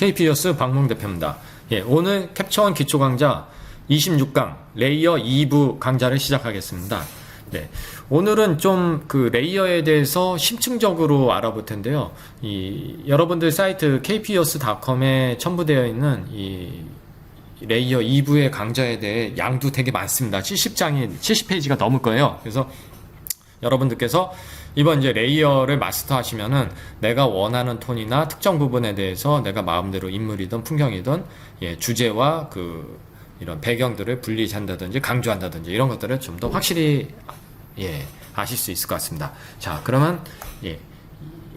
KPO스 박몽 대표입니다. 예, 오늘 캡처원 기초 강좌 26강 레이어 2부 강좌를 시작하겠습니다. 네. 오늘은 좀 그 레이어에 대해서 심층적으로 알아볼 텐데요. 이 여러분들 사이트 kpos.com에 첨부되어 있는 이 레이어 2부의 강좌에 대해 양도 되게 많습니다. 70장이 70페이지가 넘을 거예요. 그래서 여러분들께서 이번 이제 레이어를 마스터 하시면은 내가 원하는 톤이나 특정 부분에 대해서 내가 마음대로 인물이든 풍경이든 예, 주제와 그 이런 배경들을 분리한다든지 강조한다든지 이런 것들을 좀 더 확실히 예, 아실 수 있을 것 같습니다. 자, 그러면 예,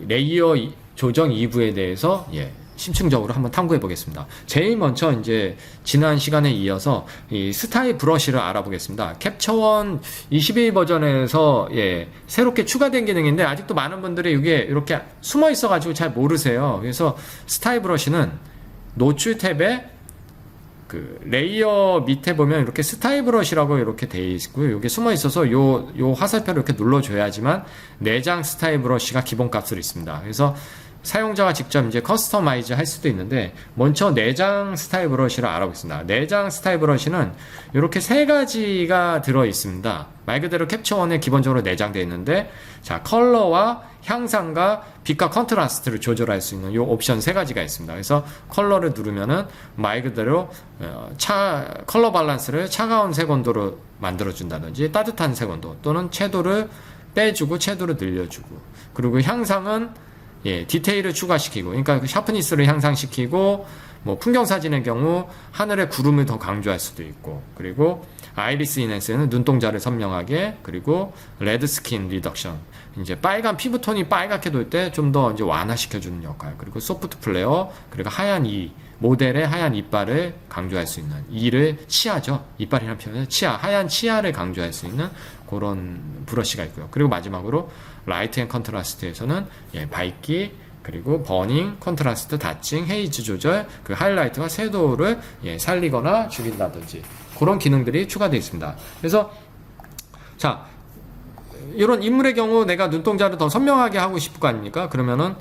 레이어 이- 조정 2부에 대해서 예, 심층적으로 한번 탐구해 보겠습니다. 제일 먼저 이제 지난 시간에 이어서 이 스타일 브러쉬를 알아보겠습니다. 캡처원 22 버전에서 예, 새롭게 추가된 기능인데 아직도 많은 분들이 이게 이렇게 숨어 있어 가지고 잘 모르세요. 그래서 스타일 브러쉬는 노출 탭에 그 레이어 밑에 보면 이렇게 스타일 브러쉬라고 이렇게 돼 있고요. 이게 숨어 있어서 요, 요 화살표를 이렇게 눌러 줘야지만 내장 스타일 브러쉬가 기본 값으로 있습니다. 그래서 사용자가 직접 이제 커스터마이즈 할 수도 있는데 먼저 내장 스타일 브러쉬를 알아보겠습니다. 내장 스타일 브러쉬는 이렇게 세 가지가 들어 있습니다. 말 그대로 캡처원에 기본적으로 내장되어 있는데 자 컬러와 향상과 빛과 컨트라스트를 조절할 수 있는 이 옵션 세 가지가 있습니다. 그래서 컬러를 누르면은 말 그대로 어, 차 컬러 밸런스를 차가운 색온도로 만들어 준다든지 따뜻한 색온도 또는 채도를 빼주고 채도를 늘려주고 그리고 향상은 예, 디테일을 추가시키고, 그러니까 그 샤프니스를 향상시키고, 뭐 풍경 사진의 경우 하늘의 구름을 더 강조할 수도 있고, 그리고 아이리스 이넨스는 눈동자를 선명하게, 그리고 레드 스킨 리덕션, 이제 빨간 피부 톤이 빨갛게 돌 때 좀 더 이제 완화시켜주는 역할, 그리고 소프트 플레어, 그리고 하얀 이 모델의 하얀 이빨을 강조할 수 있는 이를 치아죠. 이빨이라는 표현은 치아, 하얀 치아를 강조할 수 있는 그런 브러쉬가 있고요. 그리고 마지막으로 라이트 앤 컨트라스트에서는 예, 밝기 그리고 버닝, 컨트라스트, 다칭, 헤이즈 조절, 그 하이라이트와 섀도우를 예, 살리거나 줄인다든지 그런 기능들이 추가되어 있습니다. 그래서 자 이런 인물의 경우 내가 눈동자를 더 선명하게 하고 싶을 거 아닙니까? 그러면은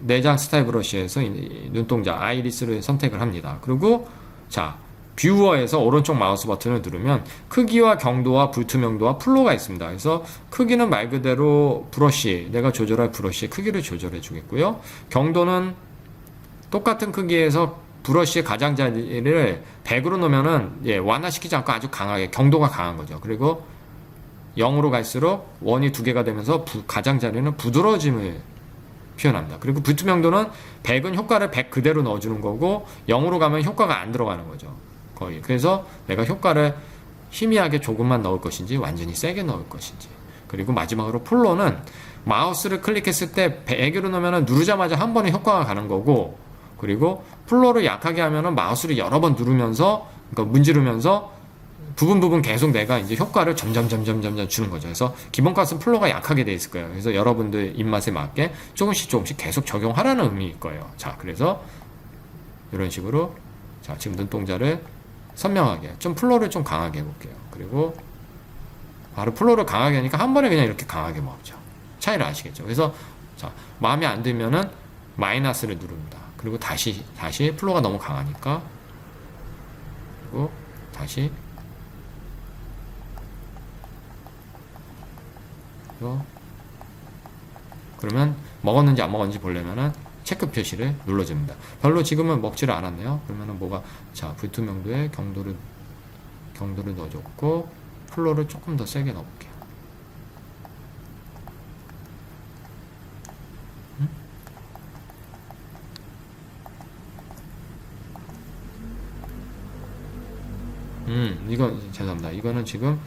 내장 스타일 브러쉬에서 이 눈동자 아이리스를 선택을 합니다. 그리고 자 뷰어에서 오른쪽 마우스 버튼을 누르면 크기와 경도와 불투명도와 플로가 있습니다. 그래서 크기는 말 그대로 브러쉬 내가 조절할 브러쉬의 크기를 조절해 주겠고요. 경도는 똑같은 크기에서 브러쉬의 가장자리를 100으로 놓으면은 예, 완화시키지 않고 아주 강하게 경도가 강한 거죠. 그리고 0으로 갈수록 원이 두 개가 되면서 부- 가장자리는 부드러워짐을 표현합니다. 그리고 불투명도는 100은 효과를 100 그대로 넣어주는 거고 0으로 가면 효과가 안 들어가는 거죠. 거의. 그래서 내가 효과를 희미하게 조금만 넣을 것인지 완전히 세게 넣을 것인지. 그리고 마지막으로 플로는 마우스를 클릭했을 때 100으로 넣으면 누르자마자 한 번에 효과가 가는 거고 그리고 플로를 약하게 하면은 마우스를 여러 번 누르면서 그러니까 문지르면서 부분 부분 계속 내가 이제 효과를 점점 점점 점점 주는 거죠. 그래서 기본 값은 플로가 약하게 돼 있을 거예요. 그래서 여러분들 입맛에 맞게 조금씩 조금씩 계속 적용하라는 의미일 거예요. 자, 그래서 이런 식으로 자 지금 눈동자를 선명하게 좀 플로를 좀 강하게 해볼게요. 그리고 바로 플로를 강하게 하니까 한 번에 그냥 이렇게 강하게 먹죠. 차이를 아시겠죠? 그래서 자 마음에 안 들면은 마이너스를 누릅니다. 그리고 다시 다시 플로가 너무 강하니까 그리고 다시 이거 그러면 먹었는지 안 먹었는지 보려면은 체크 표시를 눌러줍니다. 별로 지금은 먹지를 않았네요. 그러면은 뭐가 자 불투명도에 경도를 경도를 넣어줬고 플로를 조금 더 세게 넣어볼게요. 음? 음, 이건 죄송합니다. 이거는 지금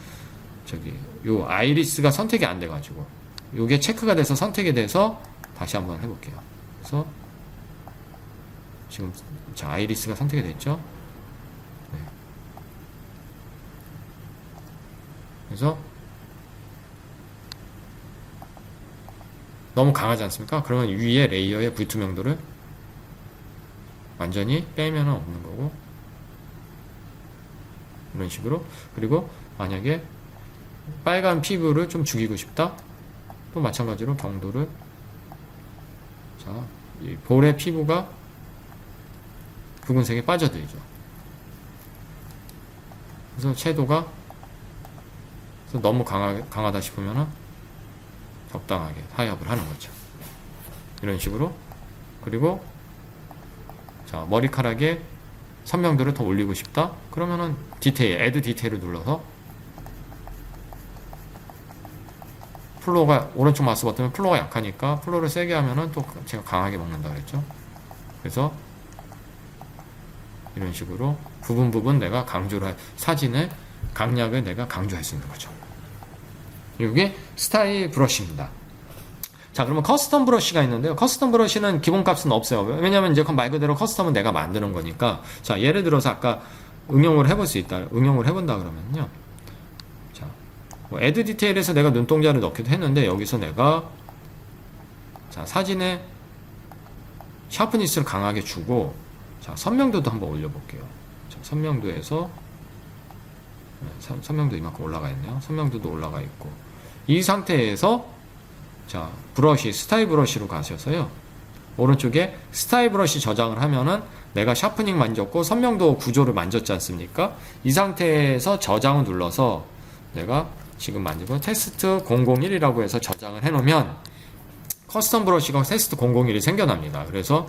저기 요 아이리스가 선택이 안 돼가지고 요게 체크가 돼서 선택이 돼서 다시 한번 해볼게요. 그래서 지금 자 아이리스가 선택이 됐죠. 네. 그래서 너무 강하지 않습니까? 그러면 위에 레이어의 불투명도를 완전히 빼면 없는 거고 이런 식으로 그리고 만약에 빨간 피부를 좀 죽이고 싶다. 또 마찬가지로 경도를 자, 이 볼의 피부가 붉은색이 빠져들죠. 그래서 채도가 그래서 너무 강하, 강하다 싶으면은 적당하게 타협을 하는 거죠. 이런 식으로 그리고 자 머리카락에 선명도를 더 올리고 싶다 그러면은 디테일 애드 디테일을 눌러서 플로가 오른쪽 마우스 버튼은 플로가 약하니까 플로를 세게 하면은 또 제가 강하게 먹는다 그랬죠 그래서 이런 식으로 부분 부분 내가 강조를 할- 사진의 강약을 내가 강조할 수 있는 거죠. 이게 스타일 브러쉬입니다. 자 그러면 커스텀 브러쉬가 있는데요. 커스텀 브러쉬는 기본값은 없어요. 왜냐면 이제 말 그대로 커스텀은 내가 만드는 거니까. 자 예를 들어서 아까 응용을 해볼 수 있다 응용을 해본다 그러면요. 자 뭐 애드 디테일에서 내가 눈동자를 넣기도 했는데 여기서 내가 자 사진에 샤프니스를 강하게 주고 자 선명도도 한번 올려볼게요. 자 선명도에서 네, 선- 선명도 이만큼 올라가 있네요. 선명도도 올라가 있고. 이 상태에서 자 브러쉬 스타일 브러쉬로 가셔서요. 오른쪽에 스타일 브러쉬 저장을 하면은 내가 샤프닝 만졌고 선명도 구조를 만졌지 않습니까? 이 상태에서 저장을 눌러서 내가 지금 만지고 테스트 001이라고 해서 저장을 해 놓으면 커스텀 브러쉬가 테스트 001이 생겨납니다. 그래서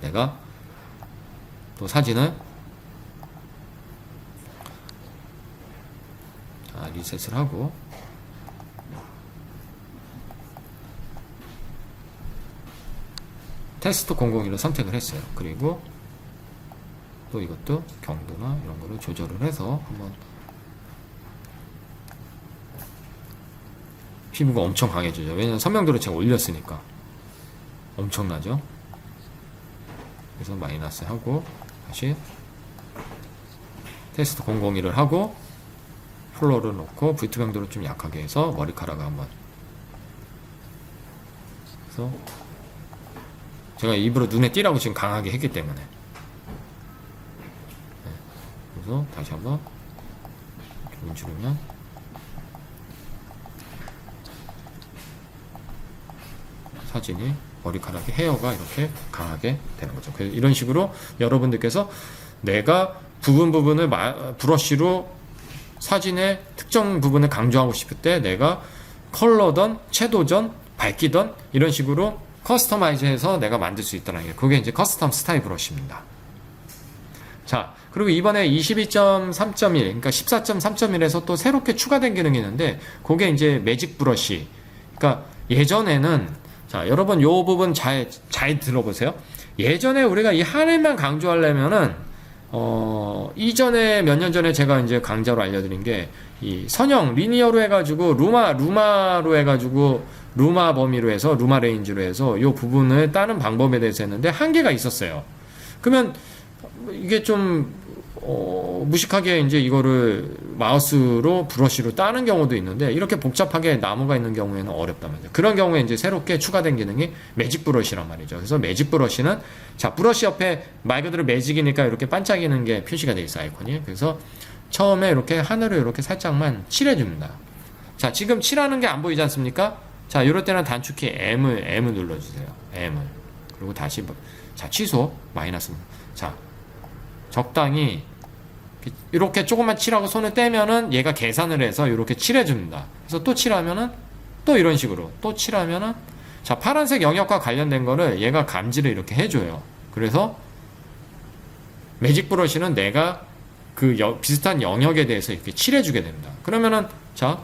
내가 또 사진을 자, 리셋을 하고 테스트 001을 선택을 했어요. 그리고 또 이것도 경도나 이런 거를 조절을 해서 한번 피부가 엄청 강해지죠. 왜냐면 선명도를 제가 올렸으니까 엄청나죠. 그래서 마이너스 하고 다시 테스트 001을 하고 플로를 놓고 브이트 강도를 좀 약하게 해서 머리카락을 한번. 그래서 제가 일부러 눈에 띄라고 지금 강하게 했기 때문에. 네. 그래서 다시 한번 조금 줄이면. 사진이 머리카락에 헤어가 이렇게 강하게 되는 거죠. 그래서 이런 식으로 여러분들께서 내가 부분 부분을 마- 브러쉬로 사진의 특정 부분을 강조하고 싶을 때 내가 컬러던 채도전 밝기던 이런 식으로 커스터마이즈해서 내가 만들 수 있다는 게 그게 이제 커스텀 스타일 브러쉬입니다. 자 그리고 이번에 22.3.1 그러니까 14.3.1에서 또 새롭게 추가된 기능이 있는데 그게 이제 매직 브러쉬 그러니까 예전에는 자 여러분 요 부분 잘 잘 들어보세요 예전에 우리가 이 하늘만 강조하려면은 어 이전에 몇 년 전에 제가 이제 강좌로 알려드린 게 이 선형 리니어로 해가지고 루마 루마로 해가지고 루마 범위로 해서 루마 레인지로 해서 요 부분을 따는 방법에 대해서 했는데 한계가 있었어요. 그러면 이게 좀 어, 무식하게 이제 이거를 마우스로 브러쉬로 따는 경우도 있는데 이렇게 복잡하게 나무가 있는 경우에는 말이죠. 그런 경우에 이제 새롭게 추가된 기능이 매직 브러쉬란 말이죠. 그래서 매직 브러쉬는 자 브러쉬 옆에 말 그대로 매직이니까 이렇게 반짝이는 게 표시가 돼 있어 아이콘이. 그래서 처음에 이렇게 하늘을 이렇게 살짝만 칠해줍니다. 자 지금 칠하는 게 안 보이지 않습니까? 자 이럴 때는 단축키 M을 M을 눌러주세요. M을 그리고 다시 뭐- 자 취소 마이너스 자 적당히 이렇게 조금만 칠하고 손을 떼면은 얘가 계산을 해서 이렇게 칠해줍니다. 그래서 또 칠하면은 또 이런 식으로 또 칠하면은 자 파란색 영역과 관련된 거를 얘가 감지를 이렇게 해줘요. 그래서 매직 브러쉬는 내가 그 여- 비슷한 영역에 대해서 이렇게 칠해주게 됩니다. 그러면은 자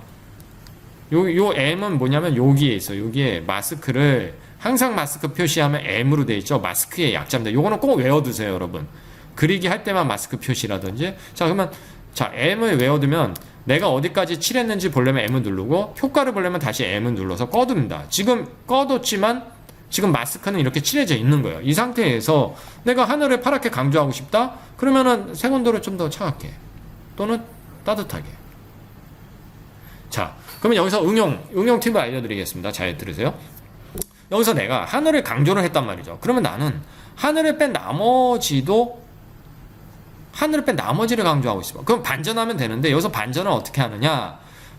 요, 요 M은 뭐냐면 여기에 있어. 요 여기에 마스크를 항상 마스크 표시하면 M으로 돼 있죠. 마스크의 약자입니다. 요거는 꼭 외워두세요, 여러분. 그리기 할 때만 마스크 표시라든지. 자, 그러면 자 M을 외워두면 내가 어디까지 칠했는지 보려면 M을 누르고 효과를 보려면 다시 M을 눌러서 꺼둡니다. 지금 꺼뒀지만 지금 마스크는 이렇게 칠해져 있는 거예요. 이 상태에서 내가 하늘을 파랗게 강조하고 싶다? 그러면은 색온도를 좀 더 차갑게 또는 따뜻하게. 자, 그러면 여기서 응용, 응용 팁을 알려드리겠습니다. 잘 들으세요. 여기서 내가 하늘을 강조를 했단 말이죠. 그러면 나는 하늘을 뺀 나머지도 하늘을 뺀 나머지를 강조하고 있어. 그럼 반전하면 되는데 여기서 반전을 어떻게 하느냐?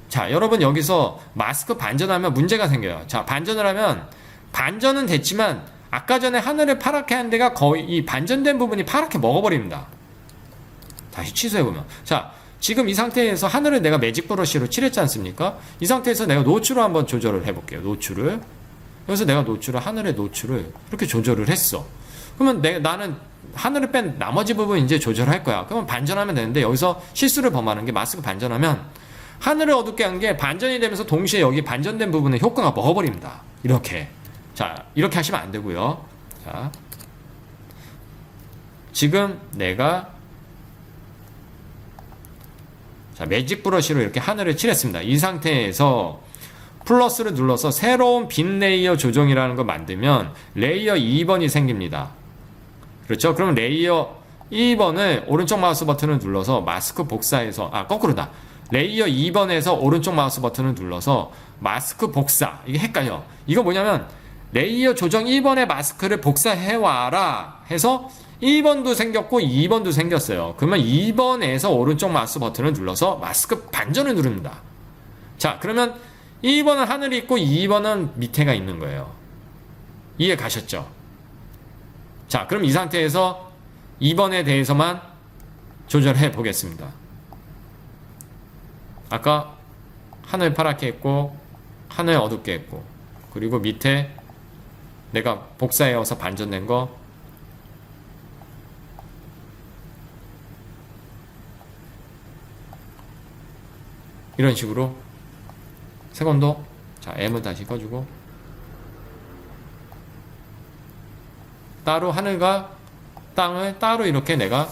자, 여러분 여기서 마스크 반전하면 문제가 생겨요. 자, 반전을 하면 반전은 됐지만 아까 전에 하늘을 파랗게 한 데가 거의 이 반전된 부분이 파랗게 먹어버립니다. 다시 취소해보면. 자, 지금 이 상태에서 하늘을 내가 매직 브러쉬로 칠했지 않습니까? 이 상태에서 내가 노출을 한번 조절을 해볼게요. 노출을. 그래서 내가 노출을, 하늘의 노출을 이렇게 조절을 했어. 그러면 내, 나는 하늘을 뺀 나머지 부분 이제 조절할 거야. 그러면 반전하면 되는데 여기서 실수를 범하는 게 마스크 반전하면 하늘을 어둡게 한 게 반전이 되면서 동시에 여기 반전된 부분의 효과가 먹어버립니다. 이렇게. 자, 이렇게 하시면 안 되고요. 자. 지금 내가 자, 매직 브러쉬로 이렇게 하늘을 칠했습니다. 이 상태에서 플러스를 눌러서 새로운 빈 레이어 조정이라는 걸 만들면 레이어 2번이 생깁니다. 그렇죠? 그럼 레이어 2번을 오른쪽 마우스 버튼을 눌러서 마스크 복사해서 아 거꾸로다. 레이어 2번에서 오른쪽 마우스 버튼을 눌러서 마스크 복사 이게 헷갈려. 이거 뭐냐면 레이어 조정 2번의 마스크를 복사해 와라 해서 1번도 생겼고 2번도 생겼어요. 그러면 2번에서 오른쪽 마우스 버튼을 눌러서 마스크 반전을 누릅니다. 자, 그러면 1번은 하늘이 있고 2번은 밑에가 있는 거예요. 이해 가셨죠? 자, 그럼 이 상태에서 2번에 대해서만 조절해 보겠습니다. 아까 하늘 파랗게 했고, 하늘 어둡게 했고, 그리고 밑에 내가 복사해서 반전된 거. 이런 식으로. 세컨도 자 M을 다시 꺼주고 따로 하늘과 땅을 따로 이렇게 내가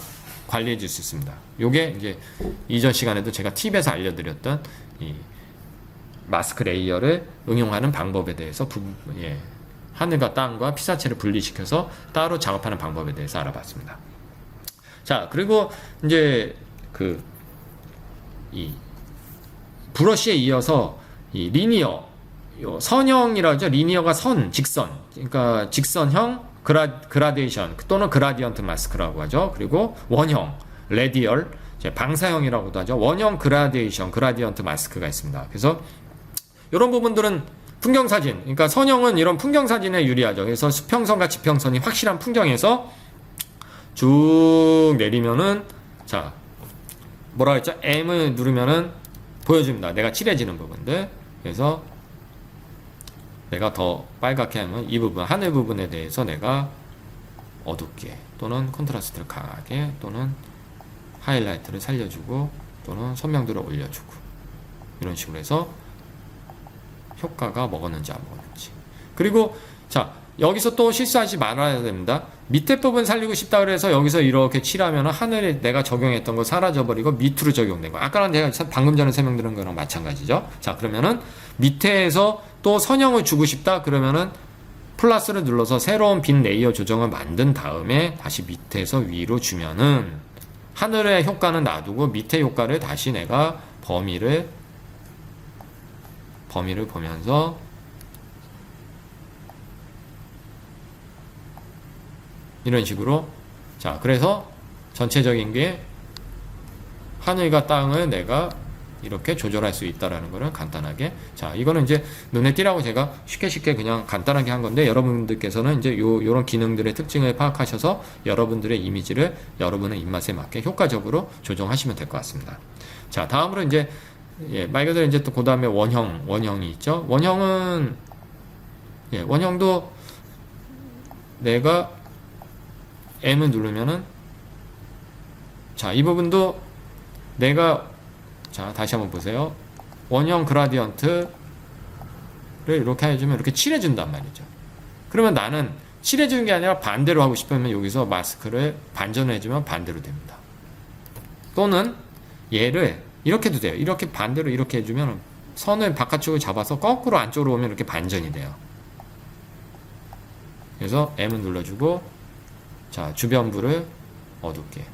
관리해 줄 수 있습니다. 요게 이제 이전 시간에도 제가 팁에서 알려드렸던 이 마스크 레이어를 응용하는 방법에 대해서 부, 예, 하늘과 땅과 피사체를 분리시켜서 따로 작업하는 방법에 대해서 알아봤습니다. 자 그리고 이제 그 이 브러쉬에 이어서 이 리니어 요 선형이라죠 리니어가 선 직선 그러니까 직선형 그라, 그라데이션 또는 그라디언트 마스크라고 하죠. 그리고 원형 레디얼 방사형이라고도 하죠. 원형 그라데이션 그라디언트 마스크가 있습니다. 그래서 이런 부분들은 풍경 사진 그러니까 선형은 이런 풍경 사진에 유리하죠. 그래서 수평선과 지평선이 확실한 풍경에서 쭉 내리면은 자 뭐라 했죠? M을 누르면은 보여줍니다. 내가 칠해지는 부분들. 그래서 내가 더 빨갛게 하면 이 부분, 하늘 부분에 대해서 내가 어둡게 또는 컨트라스트를 강하게 또는 하이라이트를 살려주고 또는 선명도를 올려주고 이런 식으로 해서 효과가 먹었는지 안 먹었는지. 그리고 자, 여기서 또 실수하지 말아야 됩니다. 밑에 부분 살리고 싶다 그래서 여기서 이렇게 칠하면 하늘에 내가 적용했던 거 사라져버리고 밑으로 적용된 거. 아까는 제가 방금 전에 설명드린 거랑 마찬가지죠. 자, 그러면은 밑에서 또 선형을 주고 싶다 그러면은 플러스를 눌러서 새로운 빈 레이어 조정을 만든 다음에 다시 밑에서 위로 주면은 하늘의 효과는 놔두고 밑에 효과를 다시 내가 범위를 범위를 보면서 이런 식으로. 자 그래서 전체적인 게 하늘과 땅을 내가 이렇게 조절할 수 있다라는 거를 간단하게 자 이거는 이제 눈에 띄라고 제가 쉽게 쉽게 그냥 간단하게 한 건데 여러분들께서는 이제 요 요런 기능들의 특징을 파악하셔서 여러분들의 이미지를 여러분의 입맛에 맞게 효과적으로 조정하시면 될 것 같습니다. 자 다음으로 이제 예, 말 그대로 이제 또 그 다음에 원형 원형이 있죠. 원형은 예, 원형도 내가 M을 누르면은 자, 이 부분도 내가 자, 다시 한번 보세요. 원형 그라디언트를 이렇게 해주면 이렇게 칠해준단 말이죠. 그러면 나는 칠해주는 게 아니라 반대로 하고 싶으면 여기서 마스크를 반전해주면 반대로 됩니다. 또는 얘를 이렇게 도 돼요. 이렇게 반대로 이렇게 해주면 선을 바깥쪽을 잡아서 거꾸로 안쪽으로 오면 이렇게 반전이 돼요. 그래서 M을 눌러주고 자, 주변부를 어둡게.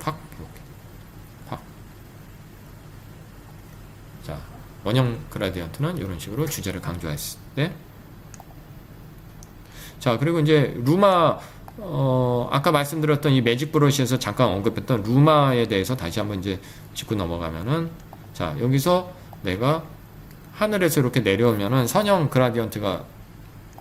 확, 이렇게. 확. 자, 원형 그라디언트는 이런 식으로 주제를 강조했을 때. 자, 그리고 이제 루마, 어, 아까 말씀드렸던 이 매직 브러쉬에서 잠깐 언급했던 루마에 대해서 다시 한번 이제 짚고 넘어가면은, 자, 여기서 내가 하늘에서 이렇게 내려오면은 선형 그라디언트가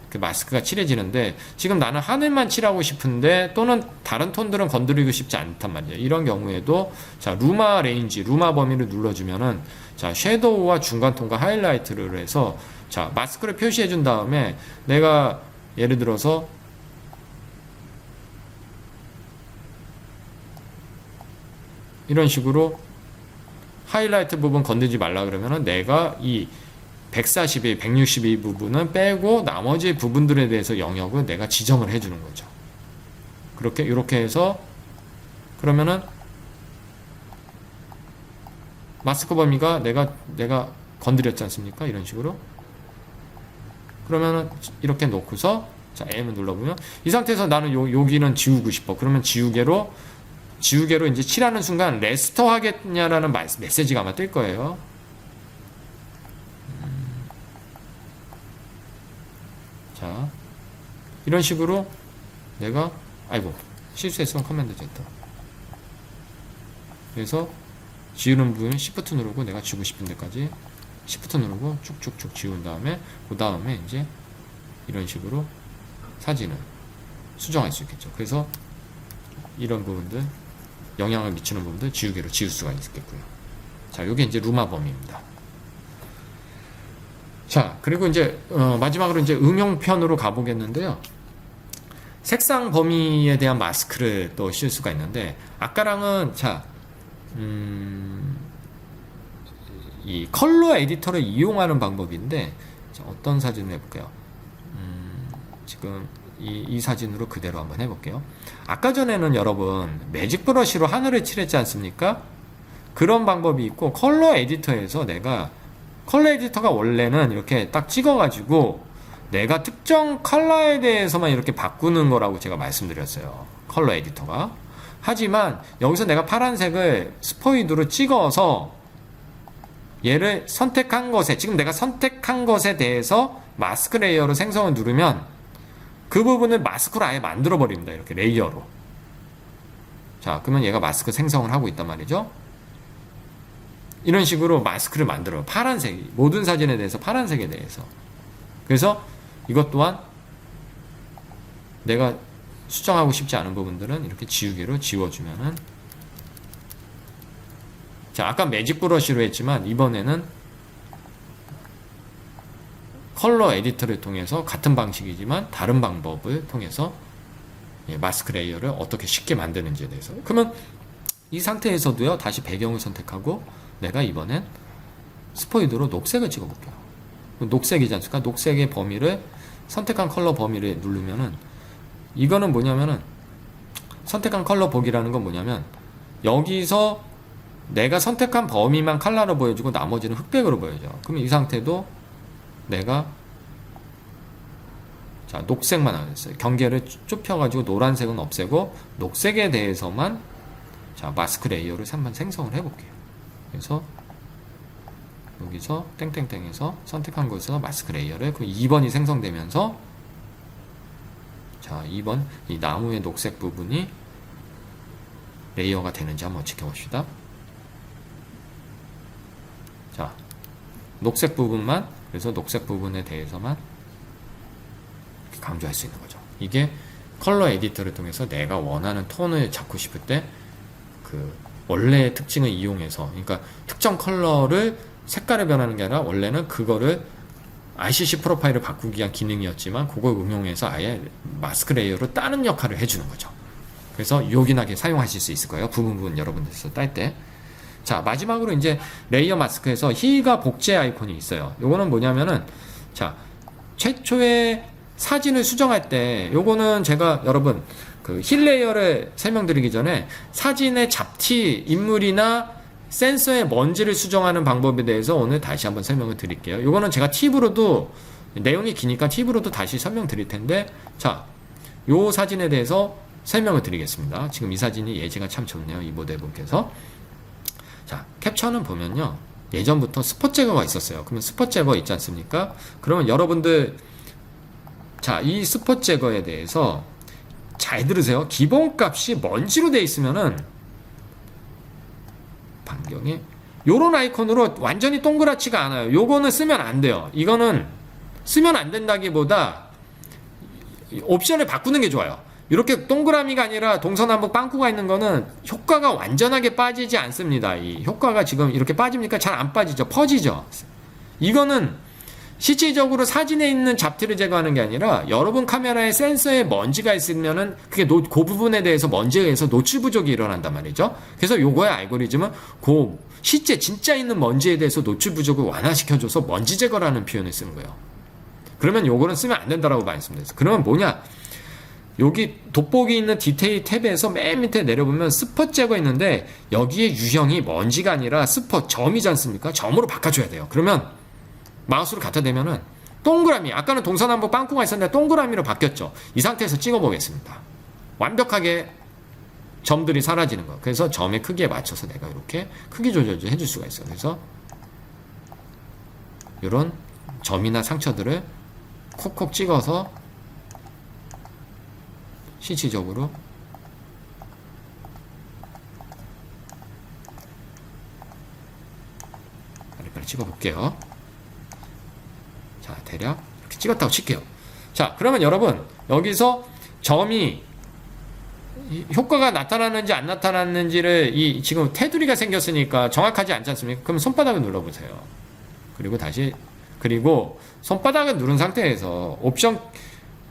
그 마스크가 칠해지는데 지금 나는 하늘만 칠하고 싶은데 또는 다른 톤들은 건드리고 싶지 않단 말이에요. 이런 경우에도 자 루마 레인지, 루마 범위를 눌러주면은 자 섀도우와 중간 톤과 하이라이트를 해서 자 마스크를 표시해 준 다음에 내가 예를 들어서 이런 식으로 하이라이트 부분 건들지 말라 그러면은 내가 이 142, 162 부분은 빼고 나머지 부분들에 대해서 영역을 내가 지정을 해주는 거죠. 그렇게 이렇게 해서 그러면은 마스크 범위가 내가 내가 건드렸지 않습니까? 이런 식으로 그러면은 이렇게 놓고서 자 M을 눌러보면 이 상태에서 나는 요, 여기는 지우고 싶어. 그러면 지우개로 지우개로 이제 칠하는 순간 레스터 하겠냐라는 마- 메시지가 아마 뜰 거예요. 음. 자, 이런 식으로 내가 아이고 실수했으면 커맨드 Z. 그래서 지우는 부분 Shift 누르고 내가 지우고 싶은 데까지 Shift 누르고 쭉쭉쭉 지운 다음에 그 다음에 이제 이런 식으로 사진을 수정할 수 있겠죠. 그래서 이런 부분들 영향을 미치는 부분들 지우개로 지울 수가 있겠고요. 자, 요게 이제 루마 범위입니다. 자, 그리고 이제 어, 마지막으로 이제 응용편으로 가보겠는데요. 색상 범위에 대한 마스크를 또 씌울 수가 있는데 아까랑은 자, 음, 이 컬러 에디터를 이용하는 방법인데 자, 어떤 사진을 해볼게요. 음, 지금 이, 이 사진으로 그대로 한번 해볼게요. 아까 전에는 여러분 매직 브러쉬로 하늘을 칠했지 않습니까? 그런 방법이 있고 컬러 에디터에서 내가 컬러 에디터가 원래는 이렇게 딱 찍어가지고 내가 특정 컬러에 대해서만 이렇게 바꾸는 거라고 제가 말씀드렸어요. 컬러 에디터가. 하지만 여기서 내가 파란색을 스포이드로 찍어서 얘를 선택한 것에 지금 내가 선택한 것에 대해서 마스크 레이어로 생성을 누르면 그 부분을 마스크로 아예 만들어 버립니다. 이렇게 레이어로. 자, 그러면 얘가 마스크 생성을 하고 있단 말이죠. 이런 식으로 마스크를 만들어요. 파란색, 모든 사진에 대해서 파란색에 대해서. 그래서 이것 또한 내가 수정하고 싶지 않은 부분들은 이렇게 지우개로 지워주면은. 자, 아까 매직 브러쉬로 했지만 이번에는 컬러 에디터를 통해서 같은 방식이지만 다른 방법을 통해서 예, 마스크 레이어를 어떻게 쉽게 만드는지에 대해서. 그러면 이 상태에서도요 다시 배경을 선택하고 내가 이번엔 스포이드로 녹색을 찍어 볼게요. 녹색이지 않습니까? 녹색의 범위를 선택한 컬러 범위를 누르면은 이거는 뭐냐면은 선택한 컬러 보기라는 건 뭐냐면 여기서 내가 선택한 범위만 컬러로 보여주고 나머지는 흑백으로 보여줘 그러면 이 상태도 내가 자 녹색만 하겠어요. 경계를 좁- 좁혀가지고 노란색은 없애고 녹색에 대해서만 자 마스크 레이어를 한번 생성을 해볼게요. 그래서 여기서 땡땡땡에서 선택한 곳에서 마스크 레이어를 그 2번이 생성되면서 자 2번 이 나무의 녹색 부분이 레이어가 되는지 한번 지켜봅시다. 자 녹색 부분만 그래서 녹색 부분에 대해서만 강조할 수 있는 거죠. 이게 컬러 에디터를 통해서 내가 원하는 톤을 잡고 싶을 때 그 원래의 특징을 이용해서 그러니까 특정 컬러를 색깔을 변하는 게 아니라 원래는 그거를 ICC 프로파일을 바꾸기 위한 기능이었지만 그걸 응용해서 아예 마스크 레이어로 따는 역할을 해주는 거죠. 그래서 요긴하게 사용하실 수 있을 거예요. 부분 부분 여러분들께서 딸 때. 자, 마지막으로 이제 레이어 마스크에서 희가 복제 아이콘이 있어요. 요거는 뭐냐면은 자, 최초에 사진을 수정할 때 요거는 제가 여러분 그 힐 레이어를 설명드리기 전에 사진의 잡티 인물이나 센서의 먼지를 수정하는 방법에 대해서 오늘 다시 한번 설명을 드릴게요. 요거는 제가 팁으로도 내용이 기니까 팁으로도 다시 설명 드릴 텐데 자, 요 사진에 대해서 설명을 드리겠습니다. 지금 이 사진이 예제가 참 좋네요. 이 모델분께서. 자, 캡처는 보면요. 예전부터 스폿 제거가 있었어요. 그러면 스폿 제거 있지 않습니까? 그러면 여러분들, 자, 이 스폿 제거에 대해서 잘 들으세요. 기본값이 먼지로 돼 있으면은, 반경에, 요런 아이콘으로 완전히 동그랗지가 않아요. 요거는 쓰면 안 돼요. 이거는 쓰면 안 된다기보다, 옵션을 바꾸는 게 좋아요. 이렇게 동그라미가 아니라 동서남북 빵꾸가 있는 거는 효과가 완전하게 빠지지 않습니다. 이 효과가 지금 이렇게 빠집니까? 잘 안 빠지죠. 퍼지죠. 이거는 실질적으로 사진에 있는 잡티를 제거하는 게 아니라 여러분 카메라에 센서에 먼지가 있으면은 그게 노, 그 부분에 대해서 먼지에 의해서 노출 부족이 일어난단 말이죠. 그래서 요거의 알고리즘은 그 실제 진짜 있는 먼지에 대해서 노출 부족을 완화시켜줘서 먼지 제거라는 표현을 쓰는 거예요. 그러면 요거는 쓰면 안 된다라고 말씀드렸어요. 그러면 뭐냐? 여기 돋보기 있는 디테일 탭에서 맨 밑에 내려보면 스팟 제거 있는데 여기에 유형이 먼지가 아니라 스팟 점이지 않습니까? 점으로 바꿔줘야 돼요. 그러면 마우스를 갖다 대면은 동그라미 아까는 동서남북 빵꾸가 있었는데 동그라미로 바뀌었죠. 이 상태에서 찍어보겠습니다. 완벽하게 점들이 사라지는 거. 그래서 점의 크기에 맞춰서 내가 이렇게 크기 조절을 해줄 수가 있어요. 그래서 이런 점이나 상처들을 콕콕 찍어서 실질적으로 빨리빨리 찍어볼게요. 자, 대략 이렇게 찍었다고 칠게요. 자, 그러면 여러분 여기서 점이 이 효과가 나타나는지 안 나타났는지를 이 지금 테두리가 생겼으니까 정확하지 않지 않습니까? 그럼 손바닥을 눌러보세요. 그리고 다시 그리고 손바닥을 누른 상태에서 옵션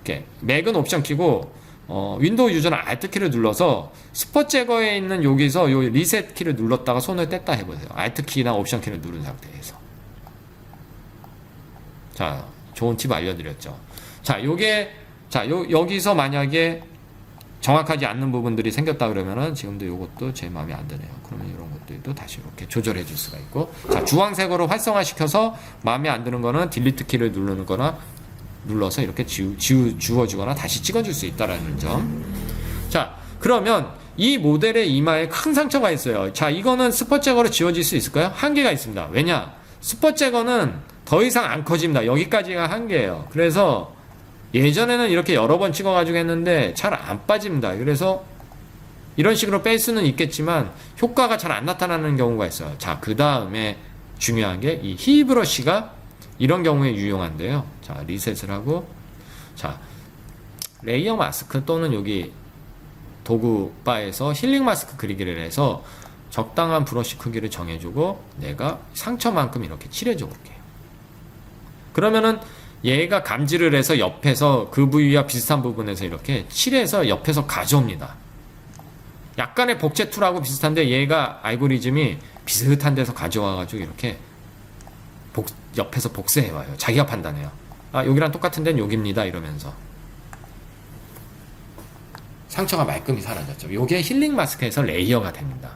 이렇게 맥은 옵션 키고 어, 윈도우 유저는 Alt 키를 눌러서 스팟 제거에 있는 여기서 요 리셋 키를 눌렀다가 손을 뗐다 해보세요. Alt 키나 옵션 키를 누른 상태에서. 자, 좋은 팁 알려드렸죠. 자, 요게, 자, 요, 여기서 만약에 정확하지 않는 부분들이 생겼다 그러면은 지금도 요것도 제 마음에 안 드네요. 그러면 이런 것들도 다시 이렇게 조절해 줄 수가 있고. 자, 주황색으로 활성화시켜서 마음에 안 드는 거는 딜리트 키를 누르는 거나 눌러서 이렇게 지우, 지우, 지워주거나 다시 찍어줄 수 있다라는 점. 자, 그러면 이 모델의 이마에 큰 상처가 있어요. 자, 이거는 스팟 제거로 지워질 수 있을까요? 한계가 있습니다. 왜냐? 스팟 제거는 더 이상 안 커집니다. 여기까지가 한계예요. 그래서 예전에는 이렇게 여러 번 찍어가지고 했는데 잘 안 빠집니다. 그래서 이런 식으로 뺄 수는 있겠지만 효과가 잘 안 나타나는 경우가 있어요. 자, 그 다음에 중요한 게 이 히브러쉬가 이런 경우에 유용한데요. 자, 리셋을 하고, 자, 레이어 마스크 또는 여기 도구 바에서 힐링 마스크 그리기를 해서 적당한 브러쉬 크기를 정해주고 내가 상처만큼 이렇게 칠해줘 볼게요. 그러면은 얘가 감지를 해서 옆에서 그 부위와 비슷한 부분에서 이렇게 칠해서 옆에서 가져옵니다. 약간의 복제 툴하고 비슷한데 얘가 알고리즘이 비슷한 데서 가져와가지고 이렇게 복, 옆에서 복사해와요. 자기가 판단해요. 아, 여기랑 똑같은 데는 여기입니다. 이러면서. 상처가 말끔히 사라졌죠. 요게 힐링 마스크에서 레이어가 됩니다.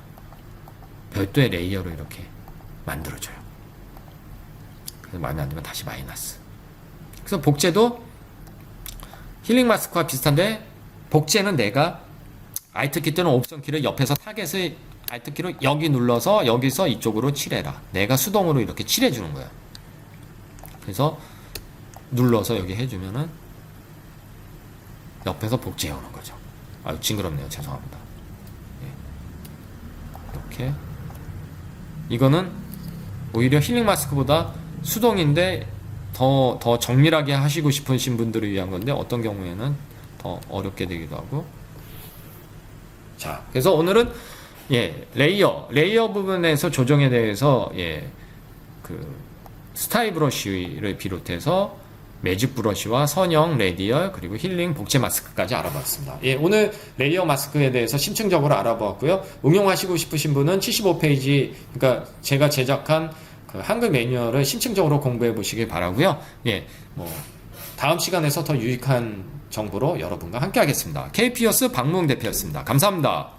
별도의 레이어로 이렇게 만들어줘요. 마음에 안 들면 다시 마이너스. 그래서 복제도 힐링 마스크와 비슷한데 복제는 내가 알트 키 또는 옵션 키를 옆에서 타겟을 알트 키로 여기 눌러서 여기서 이쪽으로 칠해라. 내가 수동으로 이렇게 칠해 주는 거야. 그래서 눌러서 여기 해주면은 옆에서 복제해 오는 거죠. 아유 징그럽네요. 죄송합니다. 예. 이렇게 이거는 오히려 힐링 마스크보다 수동인데 더, 더 정밀하게 하시고 싶으신 분들을 위한 건데 어떤 경우에는 더 어렵게 되기도 하고 자 그래서 오늘은 예 레이어 레이어 부분에서 조정에 대해서 예그 스타일 브러쉬를 비롯해서 매직 브러쉬와 선형 레디얼 그리고 힐링 복제 마스크까지 알아봤습니다. 예, 오늘 레이어 마스크에 대해서 심층적으로 알아보았고요. 응용하시고 싶으신 분은 75페이지 그러니까 제가 제작한 그 한글 매뉴얼을 심층적으로 공부해 보시길 바라고요. 예, 뭐 다음 시간에서 더 유익한 정보로 여러분과 함께 하겠습니다. KPOS 박무웅 대표였습니다. 감사합니다.